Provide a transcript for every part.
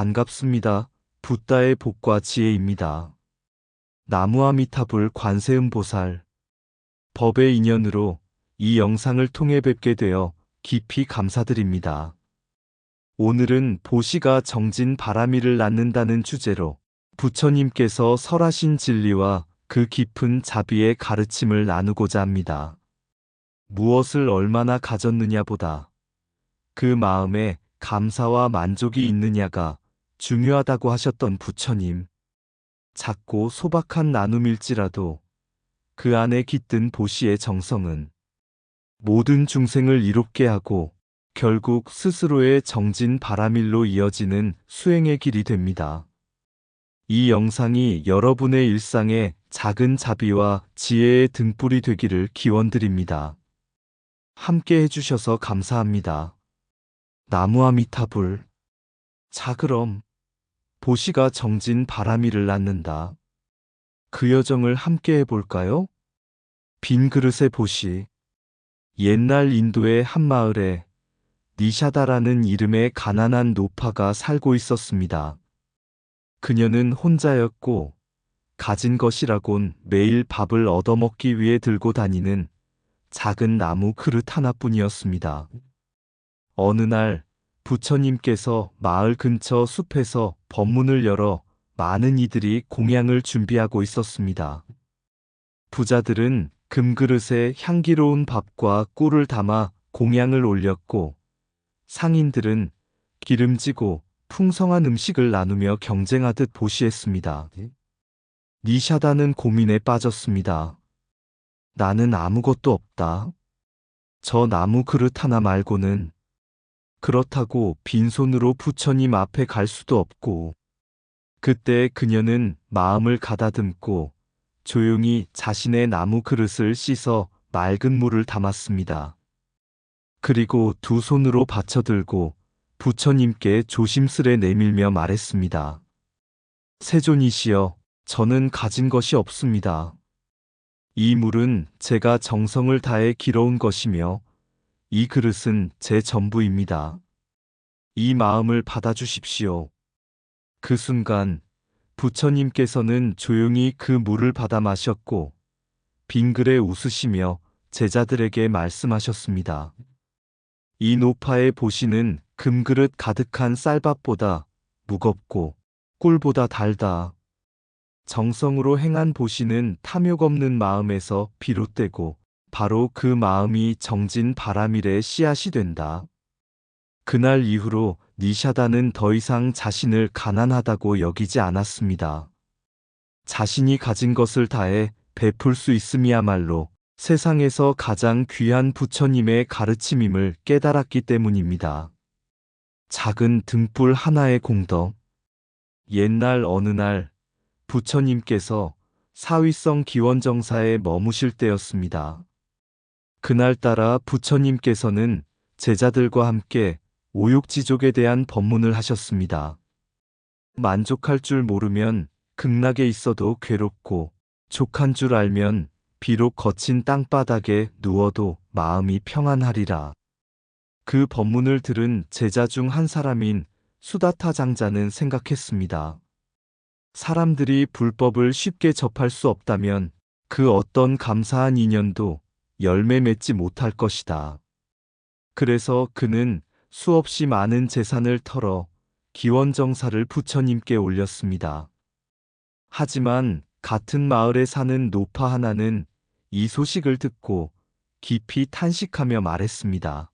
반갑습니다. 붓다의 복과 지혜입니다. 나무아미타불 관세음보살. 법의 인연으로 이 영상을 통해 뵙게 되어 깊이 감사드립니다. 오늘은 보시가 정진 바라미를 낳는다는 주제로 부처님께서 설하신 진리와 그 깊은 자비의 가르침을 나누고자 합니다. 무엇을 얼마나 가졌느냐보다 그 마음에 감사와 만족이 있느냐가 중요하다고 하셨던 부처님. 작고 소박한 나눔일지라도 그 안에 깃든 보시의 정성은 모든 중생을 이롭게 하고 결국 스스로의 정진 바라밀로 이어지는 수행의 길이 됩니다. 이 영상이 여러분의 일상에 작은 자비와 지혜의 등불이 되기를 기원드립니다. 함께 해주셔서 감사합니다. 나무아미타불. 자 그럼 보시가 정진 바라미를 낳는다. 그 여정을 함께 해볼까요? 빈 그릇의 보시. 옛날 인도의 한 마을에 니샤다라는 이름의 가난한 노파가 살고 있었습니다. 그녀는 혼자였고 가진 것이라곤 매일 밥을 얻어먹기 위해 들고 다니는 작은 나무 그릇 하나뿐이었습니다. 어느 날 부처님께서 마을 근처 숲에서 법문을 열어 많은 이들이 공양을 준비하고 있었습니다. 부자들은 금그릇에 향기로운 밥과 꿀을 담아 공양을 올렸고 상인들은 기름지고 풍성한 음식을 나누며 경쟁하듯 보시했습니다. 니샤다는 고민에 빠졌습니다. 나는 아무것도 없다. 저 나무 그릇 하나 말고는 그렇다고 빈손으로 부처님 앞에 갈 수도 없고 그때 그녀는 마음을 가다듬고 조용히 자신의 나무 그릇을 씻어 맑은 물을 담았습니다. 그리고 두 손으로 받쳐들고 부처님께 조심스레 내밀며 말했습니다. 세존이시여, 저는 가진 것이 없습니다. 이 물은 제가 정성을 다해 길어온 것이며 이 그릇은 제 전부입니다. 이 마음을 받아주십시오. 그 순간 부처님께서는 조용히 그 물을 받아 마셨고 빙글에 웃으시며 제자들에게 말씀하셨습니다. 이 노파의 보시는 금그릇 가득한 쌀밥보다 무겁고 꿀보다 달다. 정성으로 행한 보시는 탐욕 없는 마음에서 비롯되고 바로 그 마음이 정진 바라밀의 씨앗이 된다. 그날 이후로 니샤다는 더 이상 자신을 가난하다고 여기지 않았습니다. 자신이 가진 것을 다해 베풀 수 있음이야말로 세상에서 가장 귀한 부처님의 가르침임을 깨달았기 때문입니다. 작은 등불 하나의 공덕. 옛날 어느 날 부처님께서 사위성 기원정사에 머무실 때였습니다. 그날따라 부처님께서는 제자들과 함께 오욕지족에 대한 법문을 하셨습니다. 만족할 줄 모르면 극락에 있어도 괴롭고 족한 줄 알면 비록 거친 땅바닥에 누워도 마음이 평안하리라. 그 법문을 들은 제자 중 한 사람인 수다타 장자는 생각했습니다. 사람들이 불법을 쉽게 접할 수 없다면 그 어떤 감사한 인연도 열매 맺지 못할 것이다. 그래서 그는 수없이 많은 재산을 털어 기원정사를 부처님께 올렸습니다. 하지만 같은 마을에 사는 노파 하나는 이 소식을 듣고 깊이 탄식하며 말했습니다.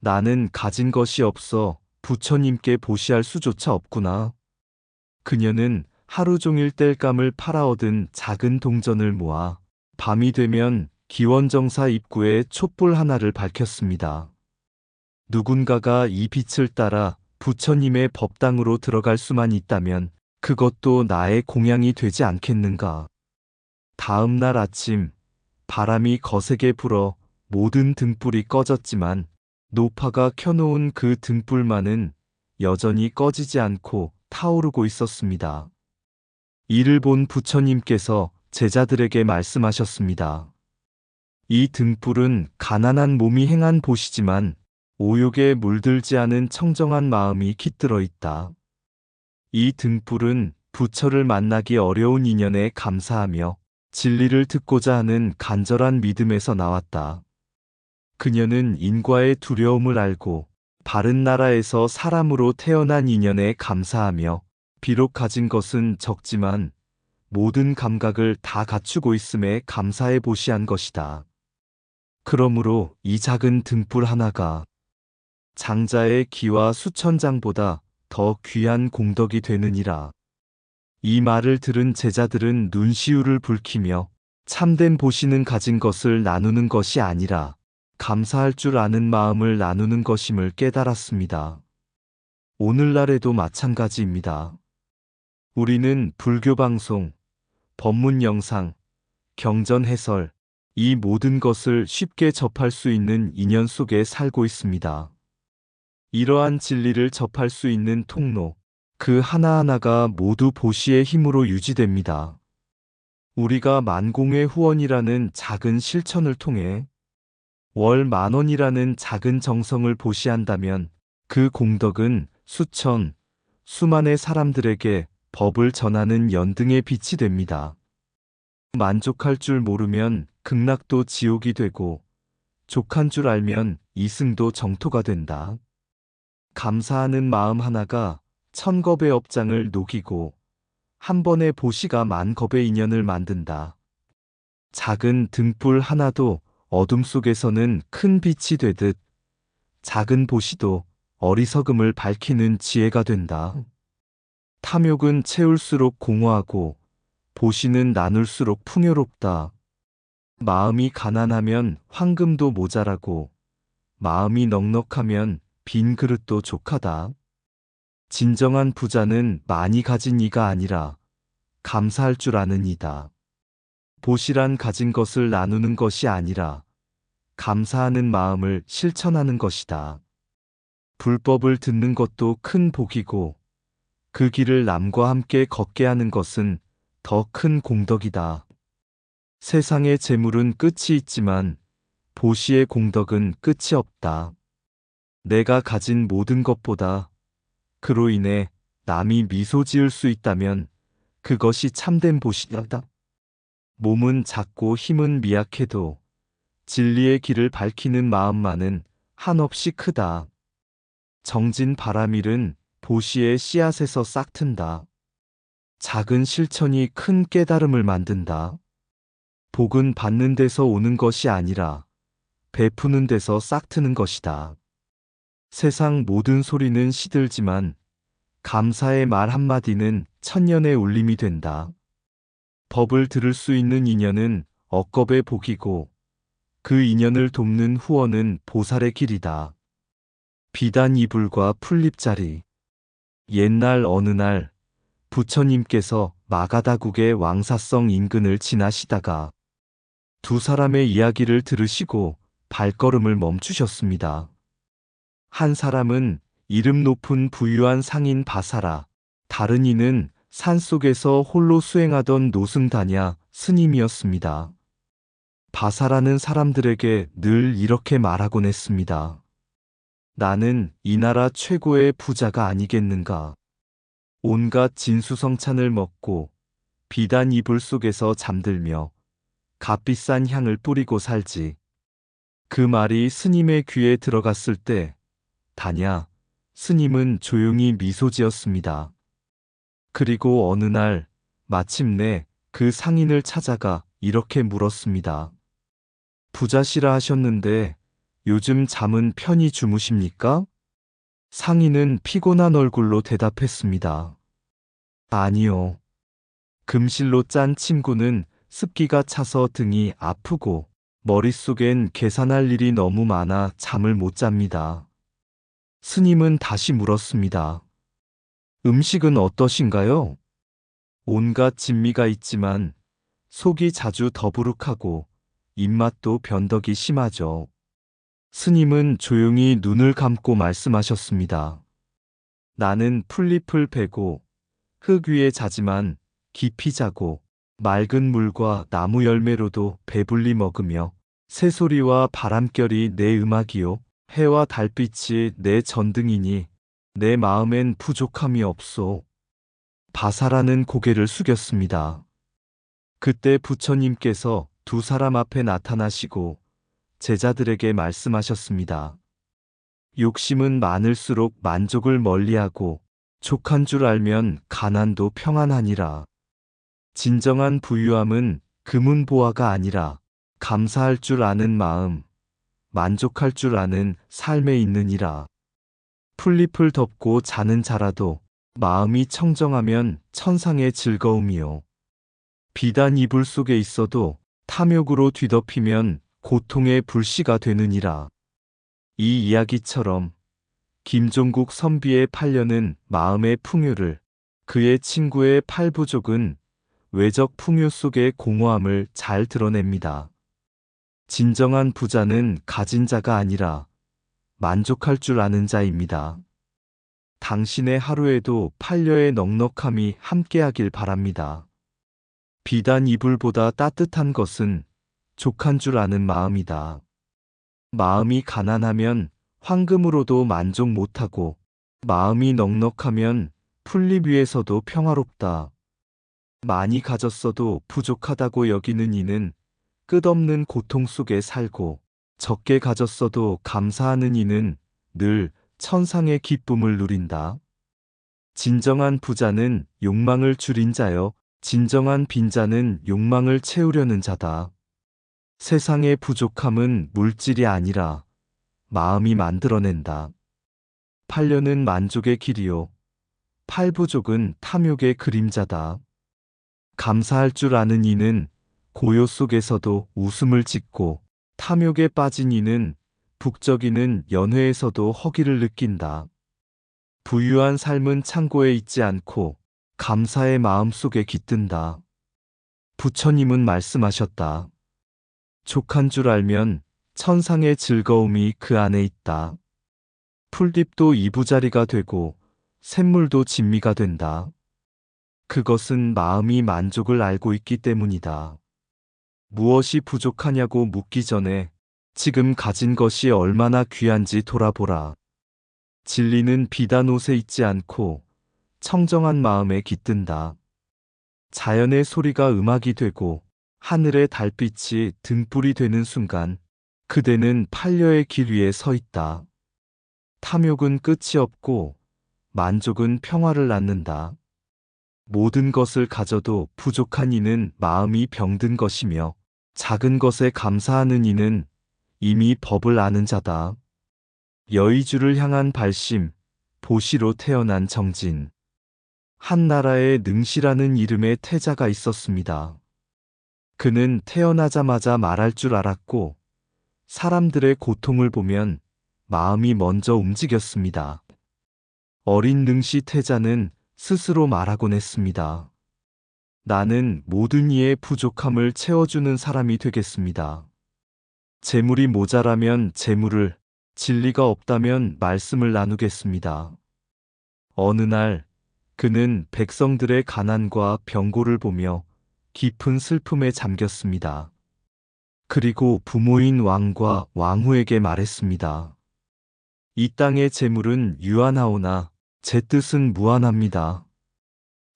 나는 가진 것이 없어 부처님께 보시할 수조차 없구나. 그녀는 하루 종일 땔감을 팔아 얻은 작은 동전을 모아 밤이 되면 기원정사 입구에 촛불 하나를 밝혔습니다. 누군가가 이 빛을 따라 부처님의 법당으로 들어갈 수만 있다면 그것도 나의 공양이 되지 않겠는가. 다음 날 아침 바람이 거세게 불어 모든 등불이 꺼졌지만 노파가 켜놓은 그 등불만은 여전히 꺼지지 않고 타오르고 있었습니다. 이를 본 부처님께서 제자들에게 말씀하셨습니다. 이 등불은 가난한 몸이 행한 보시지만 오욕에 물들지 않은 청정한 마음이 깃들어 있다. 이 등불은 부처를 만나기 어려운 인연에 감사하며 진리를 듣고자 하는 간절한 믿음에서 나왔다. 그녀는 인과의 두려움을 알고 바른 나라에서 사람으로 태어난 인연에 감사하며 비록 가진 것은 적지만 모든 감각을 다 갖추고 있음에 감사해 보시한 것이다. 그러므로 이 작은 등불 하나가 장자의 기와 수천 장보다 더 귀한 공덕이 되느니라. 이 말을 들은 제자들은 눈시울을 붉히며 참된 보시는 가진 것을 나누는 것이 아니라 감사할 줄 아는 마음을 나누는 것임을 깨달았습니다. 오늘날에도 마찬가지입니다. 우리는 불교 방송, 법문 영상, 경전 해설, 이 모든 것을 쉽게 접할 수 있는 인연 속에 살고 있습니다. 이러한 진리를 접할 수 있는 통로, 그 하나하나가 모두 보시의 힘으로 유지됩니다. 우리가 만공의 후원이라는 작은 실천을 통해 월 만원이라는 작은 정성을 보시한다면 그 공덕은 수천, 수만의 사람들에게 법을 전하는 연등의 빛이 됩니다. 만족할 줄 모르면 극락도 지옥이 되고 족한 줄 알면 이승도 정토가 된다. 감사하는 마음 하나가 천 겁의 업장을 녹이고 한 번의 보시가 만 겁의 인연을 만든다. 작은 등불 하나도 어둠 속에서는 큰 빛이 되듯 작은 보시도 어리석음을 밝히는 지혜가 된다. 탐욕은 채울수록 공허하고 보시는 나눌수록 풍요롭다. 마음이 가난하면 황금도 모자라고 마음이 넉넉하면 빈 그릇도 족하다. 진정한 부자는 많이 가진 이가 아니라 감사할 줄 아는 이다. 보시란 가진 것을 나누는 것이 아니라 감사하는 마음을 실천하는 것이다. 불법을 듣는 것도 큰 복이고 그 길을 남과 함께 걷게 하는 것은 더 큰 공덕이다. 세상의 재물은 끝이 있지만 보시의 공덕은 끝이 없다. 내가 가진 모든 것보다 그로 인해 남이 미소 지을 수 있다면 그것이 참된 보시다. 몸은 작고 힘은 미약해도 진리의 길을 밝히는 마음만은 한없이 크다. 정진 바람일은 보시의 씨앗에서 싹튼다. 작은 실천이 큰 깨달음을 만든다. 복은 받는 데서 오는 것이 아니라 베푸는 데서 싹트는 것이다. 세상 모든 소리는 시들지만 감사의 말 한마디는 천년의 울림이 된다. 법을 들을 수 있는 인연은 억겁의 복이고 그 인연을 돕는 후원은 보살의 길이다. 비단 이불과 풀립자리 옛날 어느 날 부처님께서 마가다국의 왕사성 인근을 지나시다가 두 사람의 이야기를 들으시고 발걸음을 멈추셨습니다. 한 사람은 이름 높은 부유한 상인 바사라, 다른 이는 산속에서 홀로 수행하던 노승다냐 스님이었습니다. 바사라는 사람들에게 늘 이렇게 말하곤 했습니다. 나는 이 나라 최고의 부자가 아니겠는가. 온갖 진수성찬을 먹고 비단 이불 속에서 잠들며 값비싼 향을 뿌리고 살지. 그 말이 스님의 귀에 들어갔을 때 다냐 스님은 조용히 미소 지었습니다. 그리고 어느 날 마침내 그 상인을 찾아가 이렇게 물었습니다. 부자시라 하셨는데 요즘 잠은 편히 주무십니까? 상인은 피곤한 얼굴로 대답했습니다. 아니요. 금실로 짠 침구는 습기가 차서 등이 아프고 머릿속엔 계산할 일이 너무 많아 잠을 못 잡니다. 스님은 다시 물었습니다. 음식은 어떠신가요? 온갖 진미가 있지만 속이 자주 더부룩하고 입맛도 변덕이 심하죠. 스님은 조용히 눈을 감고 말씀하셨습니다. 나는 풀잎을 베고 흙 위에 자지만 깊이 자고 맑은 물과 나무 열매로도 배불리 먹으며 새소리와 바람결이 내 음악이요 해와 달빛이 내 전등이니 내 마음엔 부족함이 없소. 바사라는 고개를 숙였습니다. 그때 부처님께서 두 사람 앞에 나타나시고 제자들에게 말씀하셨습니다. 욕심은 많을수록 만족을 멀리하고 족한 줄 알면 가난도 평안하니라. 진정한 부유함은 금은 보화가 아니라 감사할 줄 아는 마음, 만족할 줄 아는 삶에 있느니라. 풀잎을 덮고 자는 자라도 마음이 청정하면 천상의 즐거움이요. 비단 이불 속에 있어도 탐욕으로 뒤덮이면 고통의 불씨가 되느니라. 이 이야기처럼 김종국 선비의 팔려는 마음의 풍요를 그의 친구의 팔부족은 외적 풍요 속의 공허함을 잘 드러냅니다. 진정한 부자는 가진 자가 아니라 만족할 줄 아는 자입니다. 당신의 하루에도 팔려의 넉넉함이 함께하길 바랍니다. 비단 이불보다 따뜻한 것은 족한 줄 아는 마음이다. 마음이 가난하면 황금으로도 만족 못하고 마음이 넉넉하면 풀잎 위에서도 평화롭다. 많이 가졌어도 부족하다고 여기는 이는 끝없는 고통 속에 살고 적게 가졌어도 감사하는 이는 늘 천상의 기쁨을 누린다. 진정한 부자는 욕망을 줄인 자여 진정한 빈자는 욕망을 채우려는 자다. 세상의 부족함은 물질이 아니라 마음이 만들어낸다. 팔려는 만족의 길이요. 팔부족은 탐욕의 그림자다. 감사할 줄 아는 이는 고요 속에서도 웃음을 짓고 탐욕에 빠진 이는 북적이는 연회에서도 허기를 느낀다. 부유한 삶은 창고에 있지 않고 감사의 마음 속에 깃든다. 부처님은 말씀하셨다. 족한 줄 알면 천상의 즐거움이 그 안에 있다. 풀잎도 이부자리가 되고 샘물도 진미가 된다. 그것은 마음이 만족을 알고 있기 때문이다. 무엇이 부족하냐고 묻기 전에 지금 가진 것이 얼마나 귀한지 돌아보라. 진리는 비단 옷에 있지 않고 청정한 마음에 깃든다. 자연의 소리가 음악이 되고 하늘의 달빛이 등불이 되는 순간 그대는 팔려의 길 위에 서 있다. 탐욕은 끝이 없고 만족은 평화를 낳는다. 모든 것을 가져도 부족한 이는 마음이 병든 것이며 작은 것에 감사하는 이는 이미 법을 아는 자다. 여의주를 향한 발심, 보시로 태어난 정진. 한 나라에 능시라는 이름의 태자가 있었습니다. 그는 태어나자마자 말할 줄 알았고, 사람들의 고통을 보면 마음이 먼저 움직였습니다. 어린 능시 태자는 스스로 말하곤 했습니다. 나는 모든 이의 부족함을 채워주는 사람이 되겠습니다. 재물이 모자라면 재물을, 진리가 없다면 말씀을 나누겠습니다. 어느 날 그는 백성들의 가난과 병고를 보며 깊은 슬픔에 잠겼습니다. 그리고 부모인 왕과 왕후에게 말했습니다. 이 땅의 재물은 유한하오나 제 뜻은 무한합니다.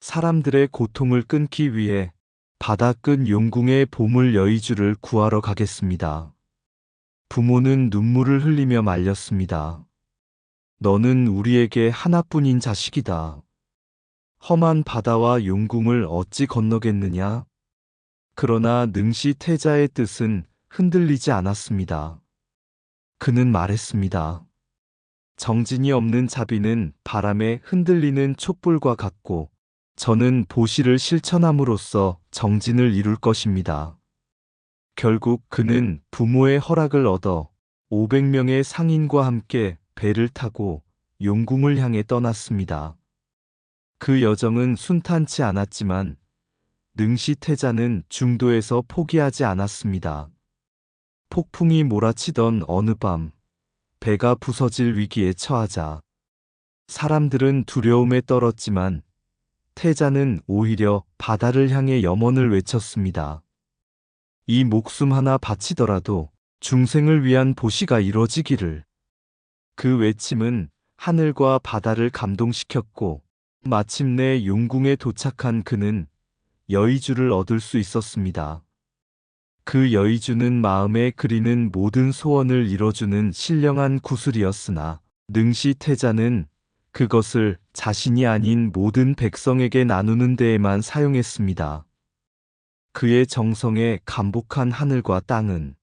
사람들의 고통을 끊기 위해 바다 끝 용궁의 보물 여의주를 구하러 가겠습니다. 부모는 눈물을 흘리며 말렸습니다. 너는 우리에게 하나뿐인 자식이다. 험한 바다와 용궁을 어찌 건너겠느냐? 그러나 능시 태자의 뜻은 흔들리지 않았습니다. 그는 말했습니다. 정진이 없는 자비는 바람에 흔들리는 촛불과 같고 저는 보시를 실천함으로써 정진을 이룰 것입니다. 결국 그는 부모의 허락을 얻어 500명의 상인과 함께 배를 타고 용궁을 향해 떠났습니다. 그 여정은 순탄치 않았지만 능시 태자는 중도에서 포기하지 않았습니다. 폭풍이 몰아치던 어느 밤, 배가 부서질 위기에 처하자 사람들은 두려움에 떨었지만 태자는 오히려 바다를 향해 염원을 외쳤습니다. 이 목숨 하나 바치더라도 중생을 위한 보시가 이뤄지기를. 그 외침은 하늘과 바다를 감동시켰고 마침내 용궁에 도착한 그는 여의주를 얻을 수 있었습니다. 그 여의주는 마음에 그리는 모든 소원을 이뤄주는 신령한 구슬이었으나 능시 태자는 그것을 자신이 아닌 모든 백성에게 나누는 데에만 사용했습니다. 그의 정성에 감복한 하늘과 땅은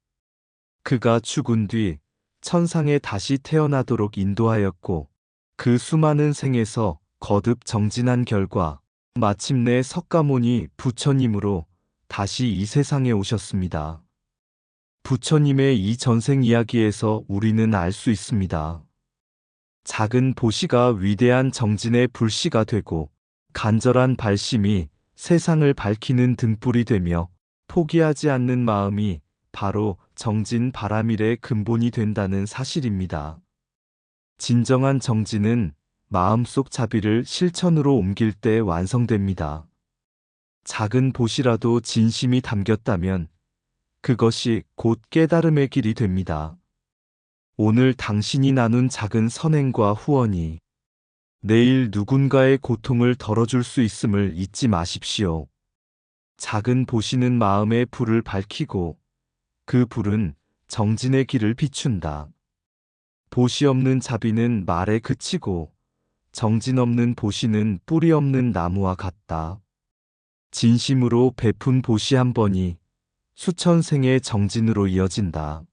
그가 죽은 뒤 천상에 다시 태어나도록 인도하였고 그 수많은 생에서 거듭 정진한 결과 마침내 석가모니 부처님으로 다시 이 세상에 오셨습니다. 부처님의 이 전생 이야기에서 우리는 알 수 있습니다. 작은 보시가 위대한 정진의 불씨가 되고 간절한 발심이 세상을 밝히는 등불이 되며 포기하지 않는 마음이 바로 정진 바라밀의 근본이 된다는 사실입니다. 진정한 정진은 마음속 자비를 실천으로 옮길 때 완성됩니다. 작은 보시라도 진심이 담겼다면 그것이 곧 깨달음의 길이 됩니다. 오늘 당신이 나눈 작은 선행과 후원이 내일 누군가의 고통을 덜어줄 수 있음을 잊지 마십시오. 작은 보시는 마음의 불을 밝히고 그 불은 정진의 길을 비춘다. 보시 없는 자비는 말에 그치고 정진 없는 보시는 뿌리 없는 나무와 같다. 진심으로 베푼 보시 한 번이 수천 생의 정진으로 이어진다.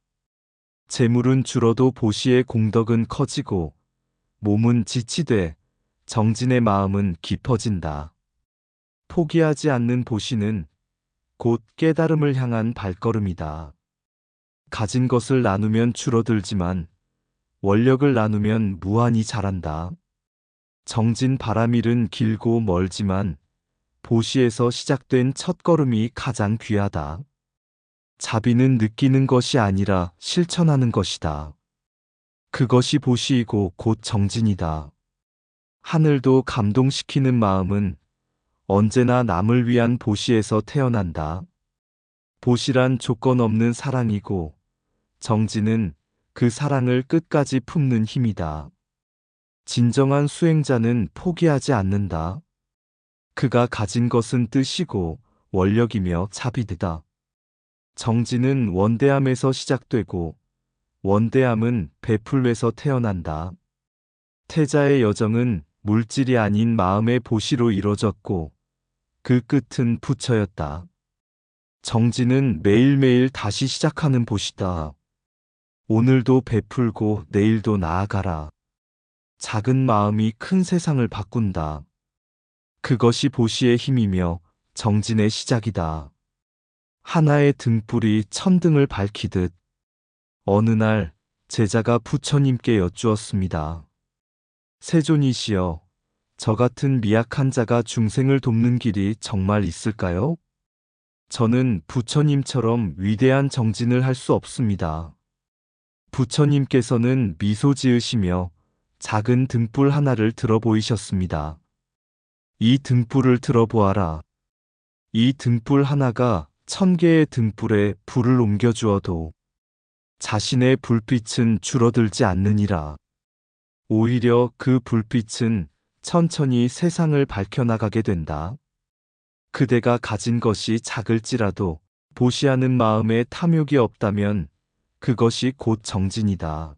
재물은 줄어도 보시의 공덕은 커지고 몸은 지치되 정진의 마음은 깊어진다. 포기하지 않는 보시는 곧 깨달음을 향한 발걸음이다. 가진 것을 나누면 줄어들지만 원력을 나누면 무한히 자란다. 정진 바라밀은 길고 멀지만 보시에서 시작된 첫걸음이 가장 귀하다. 자비는 느끼는 것이 아니라 실천하는 것이다. 그것이 보시이고 곧 정진이다. 하늘도 감동시키는 마음은 언제나 남을 위한 보시에서 태어난다. 보시란 조건 없는 사랑이고 정진은 그 사랑을 끝까지 품는 힘이다. 진정한 수행자는 포기하지 않는다. 그가 가진 것은 뜻이고 원력이며 자비드다. 정진은 원대함에서 시작되고 원대함은 베풀에서 태어난다. 태자의 여정은 물질이 아닌 마음의 보시로 이뤄졌고 그 끝은 부처였다. 정진은 매일매일 다시 시작하는 보시다. 오늘도 베풀고 내일도 나아가라. 작은 마음이 큰 세상을 바꾼다. 그것이 보시의 힘이며 정진의 시작이다. 하나의 등불이 천등을 밝히듯 어느 날 제자가 부처님께 여쭈었습니다. 세존이시여, 저 같은 미약한 자가 중생을 돕는 길이 정말 있을까요? 저는 부처님처럼 위대한 정진을 할 수 없습니다. 부처님께서는 미소 지으시며 작은 등불 하나를 들어 보이셨습니다. 이 등불을 들어보아라. 이 등불 하나가 천 개의 등불에 불을 옮겨주어도 자신의 불빛은 줄어들지 않느니라. 오히려 그 불빛은 천천히 세상을 밝혀나가게 된다. 그대가 가진 것이 작을지라도 보시하는 마음에 탐욕이 없다면 그것이 곧 정진이다.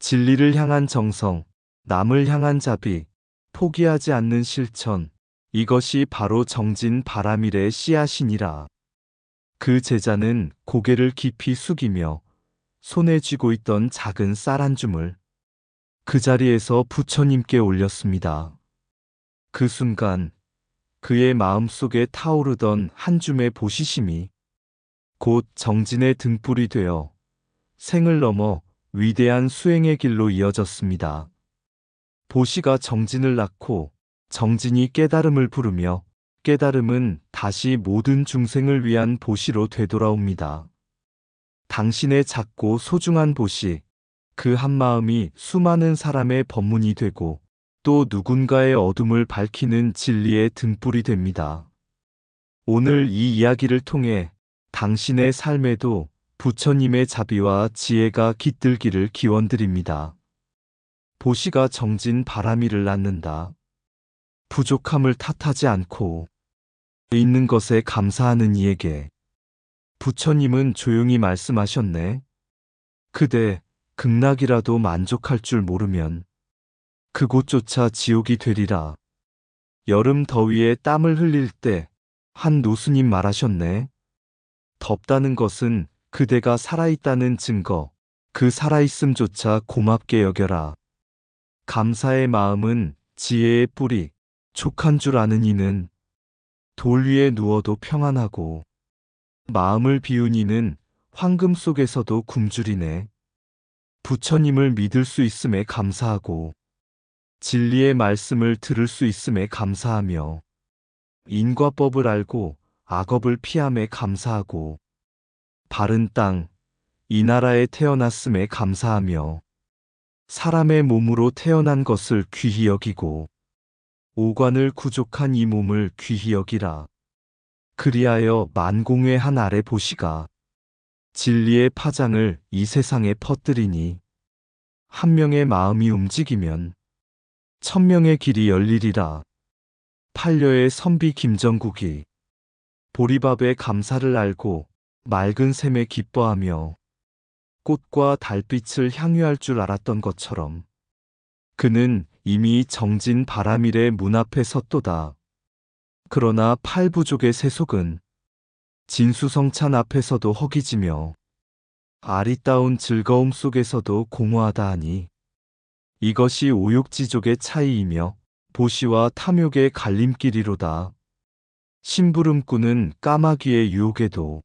진리를 향한 정성, 남을 향한 자비, 포기하지 않는 실천, 이것이 바로 정진 바라밀의 씨앗이니라. 그 제자는 고개를 깊이 숙이며 손에 쥐고 있던 작은 쌀 한 줌을 그 자리에서 부처님께 올렸습니다. 그 순간 그의 마음속에 타오르던 한 줌의 보시심이 곧 정진의 등불이 되어 생을 넘어 위대한 수행의 길로 이어졌습니다. 보시가 정진을 낳고 정진이 깨달음을 부르며 깨달음은 다시 모든 중생을 위한 보시로 되돌아옵니다. 당신의 작고 소중한 보시, 그 한마음이 수많은 사람의 법문이 되고 또 누군가의 어둠을 밝히는 진리의 등불이 됩니다. 오늘 이 이야기를 통해 당신의 삶에도 부처님의 자비와 지혜가 깃들기를 기원드립니다. 보시가 정진 바라미를 낳는다. 부족함을 탓하지 않고 있는 것에 감사하는 이에게 부처님은 조용히 말씀하셨네. 그대 극락이라도 만족할 줄 모르면 그곳조차 지옥이 되리라. 여름 더위에 땀을 흘릴 때 한 노수님 말하셨네. 덥다는 것은 그대가 살아있다는 증거, 그 살아있음조차 고맙게 여겨라. 감사의 마음은 지혜의 뿌리, 촉한 줄 아는 이는 돌 위에 누워도 평안하고 마음을 비운 이는 황금 속에서도 굶주리네. 부처님을 믿을 수 있음에 감사하고 진리의 말씀을 들을 수 있음에 감사하며 인과법을 알고 악업을 피함에 감사하고 바른 땅, 이 나라에 태어났음에 감사하며 사람의 몸으로 태어난 것을 귀히 여기고 오관을 구족한 이 몸을 귀히 여기라. 그리하여 만공의 한 아래 보시가 진리의 파장을 이 세상에 퍼뜨리니 한 명의 마음이 움직이면 천 명의 길이 열리리라. 팔려의 선비 김정국이 보리밥의 감사를 알고 맑은 샘에 기뻐하며 꽃과 달빛을 향유할 줄 알았던 것처럼 그는 이미 정진 바람일의 문 앞에 섰도다. 그러나 팔부족의 세속은 진수성찬 앞에서도 허기지며 아리따운 즐거움 속에서도 공허하다 하니 이것이 오욕지족의 차이이며 보시와 탐욕의 갈림길이로다. 심부름꾼은 까마귀의 유혹에도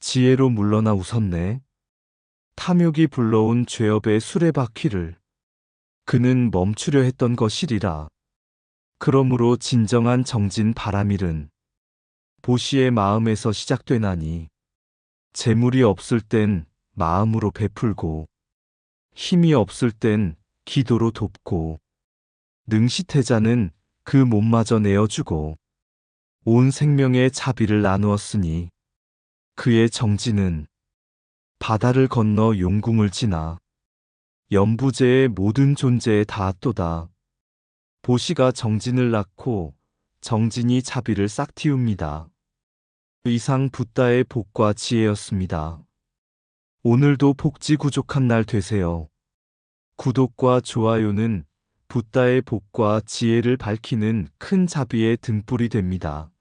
지혜로 물러나 웃었네. 탐욕이 불러온 죄업의 수레바퀴를 그는 멈추려 했던 것이리라. 그러므로 진정한 정진 바람일은 보시의 마음에서 시작되나니 재물이 없을 땐 마음으로 베풀고 힘이 없을 땐 기도로 돕고 능시태자는 그 몸마저 내어주고 온 생명의 자비를 나누었으니 그의 정진은 바다를 건너 용궁을 지나 연부제의 모든 존재에 닿았도다. 보시가 정진을 낳고 정진이 자비를 싹 틔웁니다. 이상 붓다의 복과 지혜였습니다. 오늘도 복지 구족한 날 되세요. 구독과 좋아요는 붓다의 복과 지혜를 밝히는 큰 자비의 등불이 됩니다.